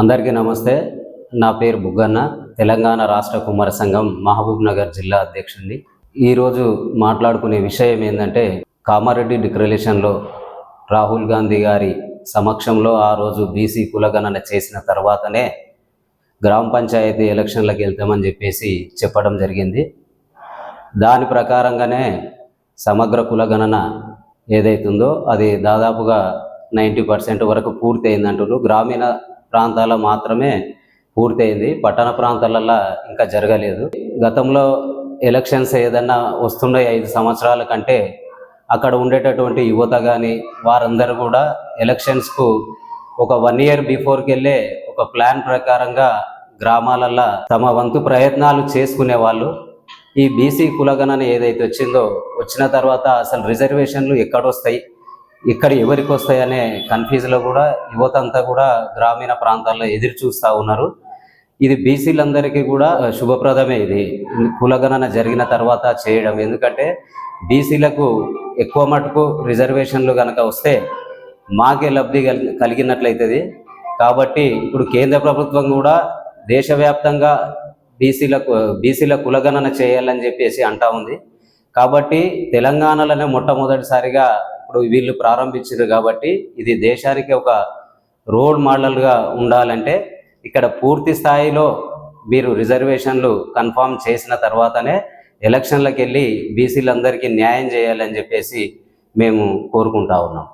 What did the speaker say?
అందరికీ నమస్తే. నా పేరు బుగ్గన్న. తెలంగాణ రాష్ట్ర కుమార సంఘం మహబూబ్ నగర్ జిల్లా అధ్యక్షుడిని. ఈరోజు మాట్లాడుకునే విషయం ఏంటంటే కామారెడ్డి డిక్లరేషన్లో రాహుల్ గాంధీ గారి సమక్షంలో ఆ రోజు బీసీ కులగణన చేసిన తర్వాతనే గ్రామ పంచాయతీ ఎలక్షన్లకు వెళ్తామని చెప్పేసి చెప్పడం జరిగింది. దాని ప్రకారంగానే సమగ్ర కులగణన ఏదైతుందో అది దాదాపుగా నైంటీ పర్సెంట్ వరకు పూర్తి అయిందంటున్నారు గ్రామీణ ప్రాంతాల్లో మాత్రమే పూర్తయింది. పట్టణ ప్రాంతాలలో ఇంకా జరగలేదు. గతంలో ఎలక్షన్స్ ఏదన్నా వస్తున్నాయి ఐదు సంవత్సరాల కంటే అక్కడ ఉండేటటువంటి యువత కానీ వారందరూ కూడా ఎలక్షన్స్కు ఒక వన్ ఇయర్ బిఫోర్కి వెళ్ళే ఒక ప్లాన్ ప్రకారంగా గ్రామాలల్లో తమ వంతు ప్రయత్నాలు చేసుకునే వాళ్ళు ఈ బీసీ కులగణన ఏదైతే వచ్చిందో వచ్చిన తర్వాత అసలు రిజర్వేషన్లు ఎక్కడొస్తాయి? ఇక్కడ ఎవరికి వస్తాయి అనే కన్ఫ్యూజ్లో కూడా యువత అంతా కూడా గ్రామీణ ప్రాంతాల్లో ఎదురు చూస్తూ ఉన్నారు. ఇది బీసీలందరికీ కూడా శుభప్రదమే ఇది. కులగణన జరిగిన తర్వాత చేయడం. ఎందుకంటే బీసీలకు ఎక్కువ మటుకు రిజర్వేషన్లు కనుక వస్తే మాకే లబ్ధి కలిగినట్లయితుంది. కాబట్టి ఇప్పుడు కేంద్ర ప్రభుత్వం కూడా దేశవ్యాప్తంగా బీసీలకు బీసీల కులగణన చేయాలని చెప్పేసి అంటా ఉంది. కాబట్టి తెలంగాణలోనే మొట్టమొదటిసారిగా ఇప్పుడు వీళ్ళు ప్రారంభించారు కాబట్టి ఇది దేశానికి ఒక రోల్ మోడల్గా ఉండాలంటే ఇక్కడ పూర్తి స్థాయిలో మీరు రిజర్వేషన్లు కన్ఫామ్ చేసిన తర్వాతనే ఎలక్షన్లకు వెళ్ళి బీసీలందరికీ న్యాయం చేయాలని చెప్పేసి మేము కోరుకుంటా ఉన్నాం.